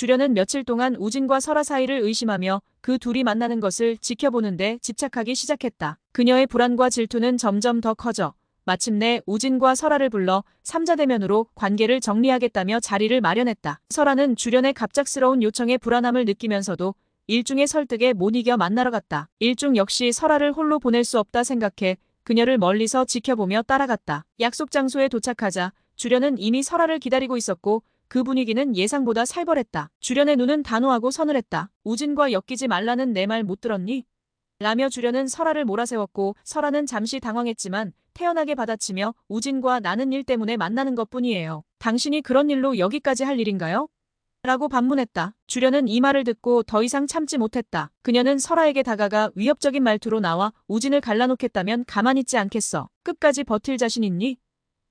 주련은 며칠 동안 우진과 설아 사이를 의심하며 그 둘이 만나는 것을 지켜보는데 집착하기 시작했다. 그녀의 불안과 질투는 점점 더 커져 마침내 우진과 설아를 불러 삼자대면으로 관계를 정리하겠다며 자리를 마련했다. 설아는 주련의 갑작스러운 요청에 불안함을 느끼면서도 일중의 설득에 못 이겨 만나러 갔다. 일중 역시 설아를 홀로 보낼 수 없다 생각해 그녀를 멀리서 지켜보며 따라갔다. 약속 장소에 도착하자 주련은 이미 설아를 기다리고 있었고 그 분위기는 예상보다 살벌했다. 주련의 눈은 단호하고 서늘했다. 우진과 엮이지 말라는 내 말 못 들었니? 라며 주련은 설아를 몰아세웠고 설아는 잠시 당황했지만 태연하게 받아치며 우진과 나는 일 때문에 만나는 것뿐이에요. 당신이 그런 일로 여기까지 할 일인가요? 라고 반문했다. 주련은 이 말을 듣고 더 이상 참지 못했다. 그녀는 설아에게 다가가 위협적인 말투로 나와 우진을 갈라놓겠다면 가만히 있지 않겠어. 끝까지 버틸 자신 있니?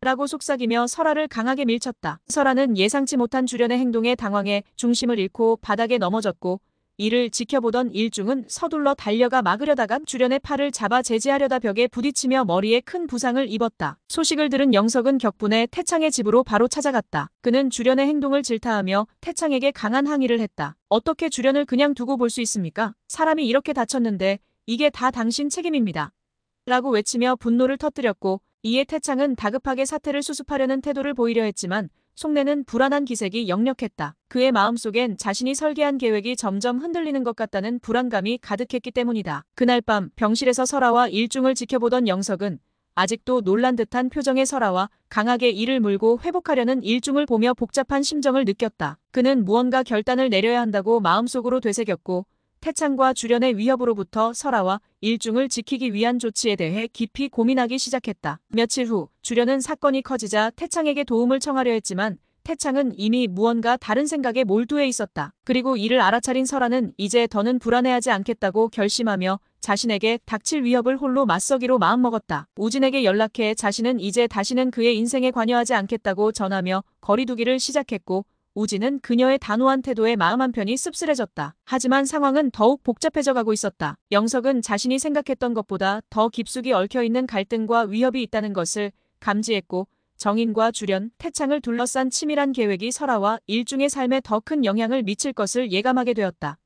라고 속삭이며 설아를 강하게 밀쳤다. 설아는 예상치 못한 주련의 행동에 당황해 중심을 잃고 바닥에 넘어졌고 이를 지켜보던 일중은 서둘러 달려가 막으려다가 주련의 팔을 잡아 제지하려다 벽에 부딪히며 머리에 큰 부상을 입었다. 소식을 들은 영석은 격분해 태창의 집으로 바로 찾아갔다. 그는 주련의 행동을 질타하며 태창에게 강한 항의를 했다. 어떻게 주련을 그냥 두고 볼 수 있습니까? 사람이 이렇게 다쳤는데 이게 다 당신 책임입니다. 라고 외치며 분노를 터뜨렸고 이에 태창은 다급하게 사태를 수습하려는 태도를 보이려 했지만 속내는 불안한 기색이 역력했다. 그의 마음속엔 자신이 설계한 계획이 점점 흔들리는 것 같다는 불안감이 가득했기 때문이다. 그날 밤 병실에서 설아와 일중을 지켜보던 영석은 아직도 놀란 듯한 표정의 설아와 강하게 이를 물고 회복하려는 일중을 보며 복잡한 심정을 느꼈다. 그는 무언가 결단을 내려야 한다고 마음속으로 되새겼고 태창과 주련의 위협으로부터 설아와 일중을 지키기 위한 조치에 대해 깊이 고민하기 시작했다. 며칠 후 주련은 사건이 커지자 태창에게 도움을 청하려 했지만 태창은 이미 무언가 다른 생각에 몰두해 있었다. 그리고 이를 알아차린 설아는 이제 더는 불안해하지 않겠다고 결심하며 자신에게 닥칠 위협을 홀로 맞서기로 마음먹었다. 우진에게 연락해 자신은 이제 다시는 그의 인생에 관여하지 않겠다고 전하며 거리두기를 시작했고 우진은 그녀의 단호한 태도에 마음 한편이 씁쓸해졌다. 하지만 상황은 더욱 복잡해져 가고 있었다. 영석은 자신이 생각했던 것보다 더 깊숙이 얽혀있는 갈등과 위협이 있다는 것을 감지했고 정인과 주련, 태창을 둘러싼 치밀한 계획이 설아와 일중의 삶에 더 큰 영향을 미칠 것을 예감하게 되었다.